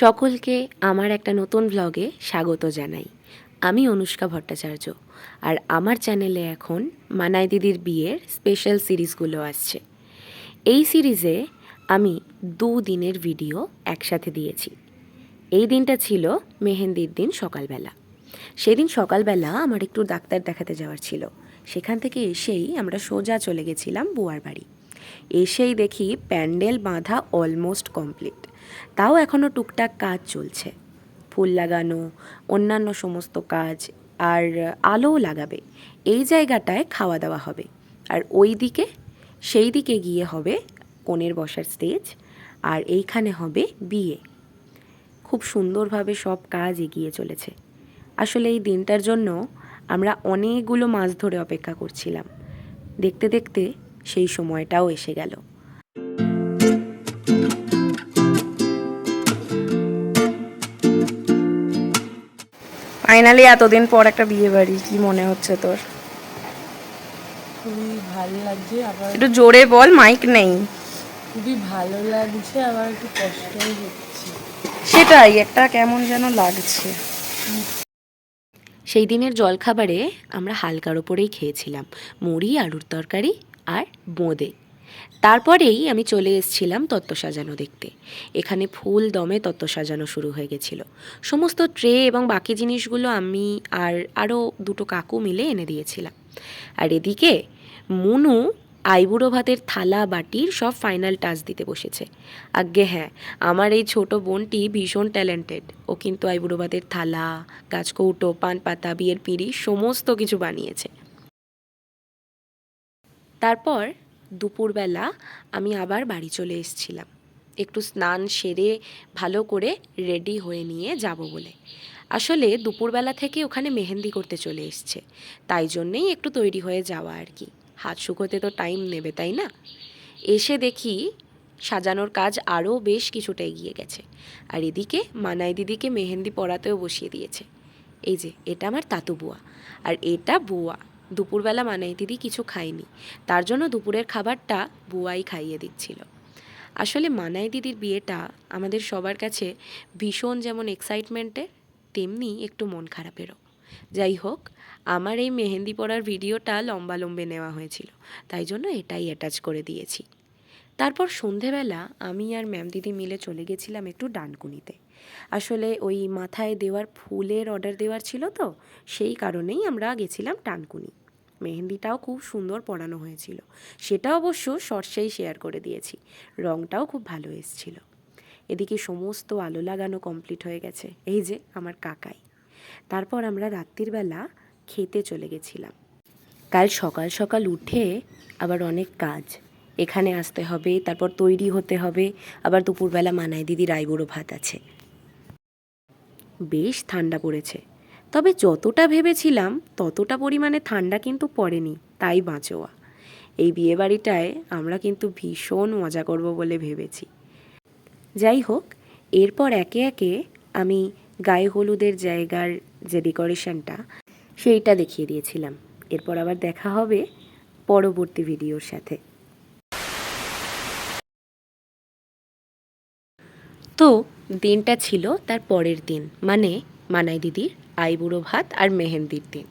সকলকে আমার একটা নতুন ব্লগে স্বাগত জানাই। আমি অনুষ্কা ভট্টাচার্য আর আমার চ্যানেলে এখন মানাই দিদির বিয়ের স্পেশাল সিরিজগুলো আসছে। এই সিরিজে আমি দু দিনের ভিডিও একসাথে দিয়েছি। এই দিনটা ছিল মেহেন্দির দিন সকালবেলা। সেদিন সকালবেলা আমার একটু ডাক্তার দেখাতে যাওয়ার ছিল। সেখান থেকে এসেই আমরা সোজা চলে গেছিলাম বুয়ার বাড়ি। এসেই দেখি প্যান্ডেল বাঁধা অলমোস্ট কমপ্লিট তাও এখনও টুকটাক কাজ চলছে। ফুল লাগানো, অন্যান্য সমস্ত কাজ, আর আলোও লাগাবে। এই জায়গাটায় খাওয়া দাওয়া হবে। আর ওই দিকে সেই দিকে গিয়ে হবে কনের বসার স্টেজ আর এইখানে হবে বিয়ে। খুব সুন্দরভাবে সব কাজ এগিয়ে চলেছে। আসলে এই দিনটার জন্য আমরা অনেকগুলো মাস ধরে অপেক্ষা করছিলাম। দেখতে দেখতে সেই সময়টাও এসে গেল। ফাইনালি এতদিন পর একটা বিয়ে বাড়ি কি মনে হচ্ছে তোর? খুবই ভালো লাগছে আবার একটু জোরে বল মাইক নেই। খুবই ভালো লাগছে আবার একটু কষ্টও হচ্ছে। সেটাই একটা কেমন যেন লাগছে। সেই দিনের জলখাবারে আমরা হালকার ওপরেই খেয়েছিলাম মুড়ি আলুর তরকারি আর বোঁদে তারপরেই আমি চলে এসেছিলাম তত্ত্ব সাজানো দেখতে। এখানে ফুল দমে তত্ত্ব সাজানো শুরু হয়ে গেছিল। সমস্ত ট্রে এবং বাকি জিনিসগুলো আমি আর আরও দুটো কাকু মিলে এনে দিয়েছিলাম। আর এদিকে মুনু আইবুড়ো ভাতের থালা, বাটির সব ফাইনাল টাচ দিতে বসেছে। আজ্ঞে হ্যাঁ আমার এই ছোট বোনটি ভীষণ ট্যালেন্টেড ও কিন্তু আইবুড়ো ভাতের থালা, গাছকৌটো, পান পাতা, বিয়ের পিঁড়ি, সমস্ত কিছু বানিয়েছে। তারপর দুপুরবেলা আমি আবার বাড়ি চলে এসেছিলাম। একটু স্নান সেরে ভালো করে রেডি হয়ে নিয়ে যাব বলে। আসলে দুপুরবেলা থেকে ওখানে মেহেন্দি করতে চলে এসছে। তাই জন্যেই একটু তৈরি হয়ে যাওয়া আর কি। হাত শুকোতে তো টাইম নেবে, তাই না? এসে দেখি সাজানোর কাজ আরও বেশ কিছুটা এগিয়ে গেছে। আর এদিকে মানাই দিদিকে মেহেন্দি পরাতেও বসিয়ে দিয়েছে। এই যে, এটা আমার তাতু বুয়া। আর এটা বুয়া। দুপুরবেলা মানাই দিদি কিছু খায়নি। তার জন্য দুপুরের খাবারটা বুয়াই খাইয়ে দিচ্ছিল। আসলে মানাই দিদির বিয়েটা আমাদের সবার কাছে ভীষণ যেমন এক্সাইটমেন্টের তেমনি একটু মন খারাপেরও। যাই হোক, আমার এই মেহেন্দি পড়ার ভিডিওটা লম্বা লম্বে নেওয়া হয়েছিল, তাই জন্য এটাই অ্যাটাচ করে দিয়েছি। তারপর সন্ধেবেলা আমি আর ম্যাম দিদি মিলে চলে গেছিলাম একটু ডানকুনিতে। আসলে ওই মাথায় দেওয়ার ফুলের অর্ডার দেওয়ার ছিল তো, সেই কারণেই আমরা গেছিলাম টানকুনি। মেহেন্দিটাও খুব সুন্দর পরানো হয়েছিল। সেটা অবশ্য সর্ষেই শেয়ার করে দিয়েছি। রঙটাও খুব ভালো এসেছিল। এদিকে সমস্ত আলো লাগানো কমপ্লিট হয়ে গেছে। এই যে আমার কাকাই। তারপর আমরা রাত্রির বেলা খেতে চলে গেছিলাম। কাল সকাল সকাল উঠে আবার অনেক কাজ। এখানে আসতে হবে, তারপর তৈরি হতে হবে। আবার দুপুরবেলা মানায় দিদি রায়গুঁড়ো ভাত আছে। বেশ ঠান্ডা পড়েছে। তবে যতটা ভেবেছিলাম, ততটা পরিমাণে ঠান্ডা কিন্তু পড়েনি, তাই বাঁচোয়া। এই বিয়েবাড়িটায় আমরা কিন্তু ভীষণ মজা করব বলে ভেবেছি। যাই হোক, এরপর একে একে আমি গায়ে হলুদের জায়গার যে ডেকোরেশনটা, সেইটা দেখিয়ে দিয়েছিলাম। এরপর আবার দেখা হবে পরবর্তী ভিডিওর সাথে। তো, দিনটা ছিল তার পরের দিন মানে মানাই দিদির আইবুড়ো ভাত আর মেহেন্দির দিন।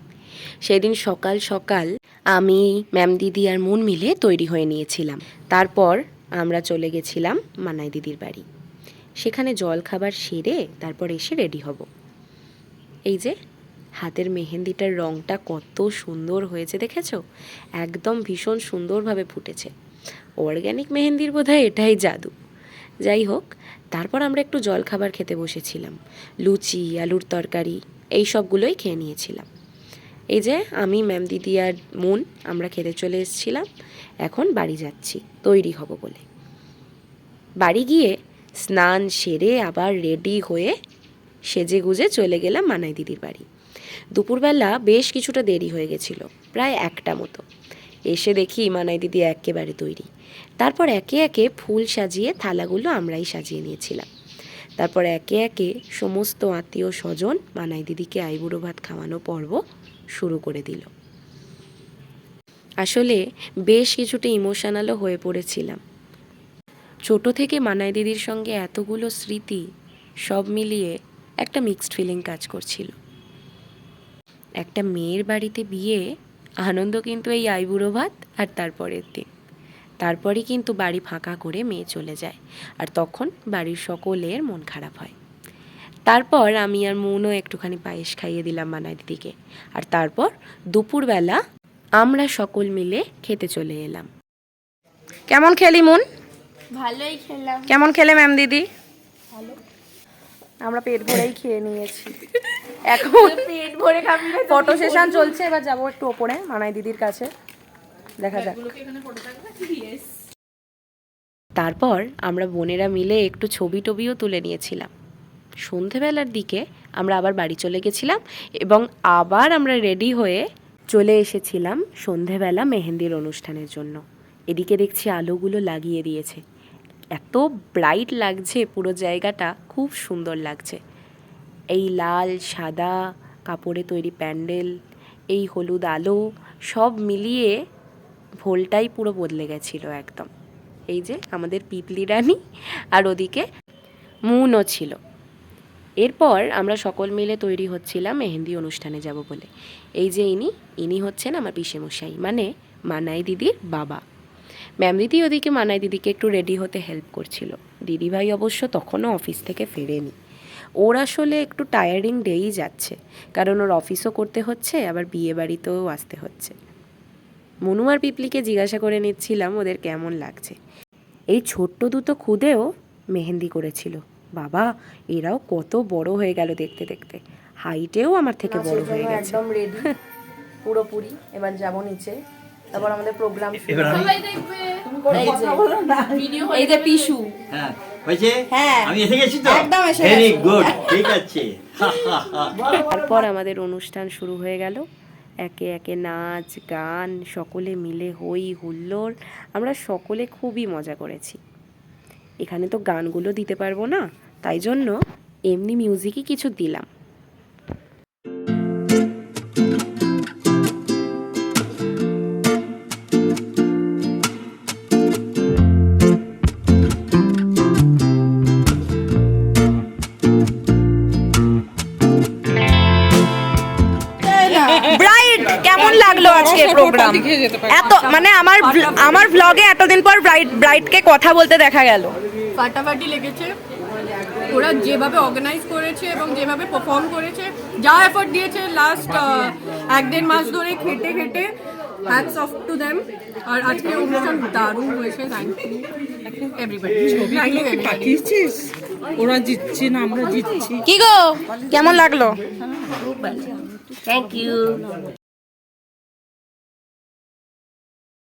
সেদিন সকাল সকাল আমি, ম্যাম দিদি আর মন মিলে তৈরি হয়ে নিয়েছিলাম। তারপর আমরা চলে গেছিলাম মানাই দিদির বাড়ি। সেখানে জল খাবার সেরে তারপর এসে রেডি হব। এই যে, হাতের মেহেন্দিটার রঙটা কত সুন্দর হয়েছে দেখেছ? একদম ভীষণ সুন্দরভাবে ফুটেছে। অর্গ্যানিক মেহেন্দির বোধহয় এটাই জাদু। যাই হোক, তারপর আমরা একটু জল খাবার খেতে বসেছিলাম। লুচি, আলুর তরকারি, এই সবগুলোই খেয়ে নিয়েছিলাম। এই যে আমি, ম্যাম দিদি আর মুন, আমরা খেতে চলে এসেছিলাম। এখন বাড়ি যাচ্ছি, তৈরি হব বলে। বাড়ি গিয়ে স্নান সেরে আবার রেডি হয়ে সেজে গুজে চলে গেলাম মানাই দিদির বাড়ি। দুপুরবেলা বেশ কিছুটা দেরি হয়ে গেছিল, প্রায় একটা মতো। এসে দেখি মানাই দিদি একেবারে তৈরি। তারপর একে একে ফুল সাজিয়ে থালাগুলো আমরাই সাজিয়ে নিয়েছিলাম। তারপর একে একে সমস্ত আত্মীয় স্বজন মানাই দিদিকে আইবুড়ো ভাত খাওয়ানো পর্ব শুরু করে দিল। আসলে বেশ কিছুটা ইমোশনালও হয়ে পড়েছিলাম। ছোট থেকে মানাই দিদির সঙ্গে এতগুলো স্মৃতি সব মিলিয়ে একটা মিক্সড ফিলিং কাজ করছিল। একটা মেয়ের বাড়িতে বিয়ে আনন্দ কিন্তু এই আইবুড়ো ভাত আর তারপরের দিন। তারপরে কিন্তু বাড়ি ফাঁকা করে মেয়ে চলে যায় আর তখন বাড়ির সকলের মন খারাপ হয়। তারপর আমি আর মনও একটুখানি পায়েস খাইয়ে দিলাম মানাই দিদিকে। আর তারপর দুপুরবেলা আমরা সকল মিলে খেতে চলে এলাম। কেমন খেলি মন? ভালোই খেলাম। কেমন খেলে ম্যাম দিদি? আমরা পেট ভরেই খেয়ে নিয়েছি। এখন পেট ভরে খাবি না ফটো সেশন চলছে এবার যাব একটু ওপরে মানাই দিদির কাছে। দেখা যাক। তারপর আমরা বোনেরা মিলে একটু ছবি টবিও তুলে নিয়েছিলাম। সন্ধেবেলার দিকে আমরা আবার বাড়ি চলে গেছিলাম এবং আবার আমরা রেডি হয়ে চলে এসেছিলাম সন্ধেবেলা মেহেন্দির অনুষ্ঠানের জন্য। এদিকে দেখছি আলোগুলো লাগিয়ে দিয়েছে। এত ব্রাইট লাগছে পুরো জায়গাটা, খুব সুন্দর লাগছে। এই লাল, সাদা কাপড়ে তৈরি প্যান্ডেল, এই হলুদ আলো, সব মিলিয়ে ভোলটাই পুরো বদলে গেছিল একদম। এই যে আমাদের পিপলি রানী আর ওদিকে মুনও ছিল। এরপর আমরা সকল মিলে তৈরি হচ্ছিলাম মেহেন্দি অনুষ্ঠানে যাব বলে। এই যে ইনি ইনি হচ্ছেন আমার পিসেমশাই মানে মানাই দিদির বাবা। ম্যাম দিদি ওদিকে মানায় দিদিকে একটু রেডি হতে হেল্প করছিল। দিদিভাই অবশ্য তখনও অফিস থেকে ফেরেনি। ওর আসলে একটু টায়ারিং ডেই যাচ্ছে কারণ ওর অফিসও করতে হচ্ছে আবার বিয়ে বাড়িতেও আসতে হচ্ছে। মনু আর পিপলিকে জিজ্ঞাসা করে নিচ্ছিলাম ওদের কেমন লাগছে। এই ছোট্ট দুটো খুদেও মেহেন্দি করেছিল। বাবা এরাও কত বড় হয়ে গেল দেখতে দেখতে। হাইটেও আমার থেকে বড় হয়ে গেছে। একদম রেডি পুরোপুরি। এবার যাব নিচে। তারপর আমাদের প্রোগ্রাম এই যে পিসু। হ্যাঁ হয়েছে? হ্যাঁ। আমি এসে গেছি তো? একদম এসে ভেরি গুড ঠিক আছে। তারপর আমাদের অনুষ্ঠান শুরু হয়ে গেল। একে একে নাচ গান সকলে মিলে হই হুল্লোড়। আমরা সকলে খুবই মজা করেছি। এখানে তো গানগুলো দিতে পারব না তাই জন্য এমনি মিউজিকই কিছু দিলাম। আজকে প্রোগ্রাম এত মানে আমার আমার ভ্লগে এতদিন পর ব্রাইড ব্রাইডকে কথা বলতে দেখা গেল। ফাটাফাটি লেগেছে। ওরা যেভাবে অর্গানাইজ করেছে এবং যেভাবে পারফর্ম করেছে যা এফোর্ট দিয়েছে লাস্ট এক দেড় মাস ধরে খেটে খেটে হ্যাটস অফ টু দেম আর আজকে অনুষ্ঠান দারুণ হয়েছে thank you everybody thank you পাঠিয়েছিস? ওরা জিতছে না আমরা জিতছি। কি গো? কেমন লাগল?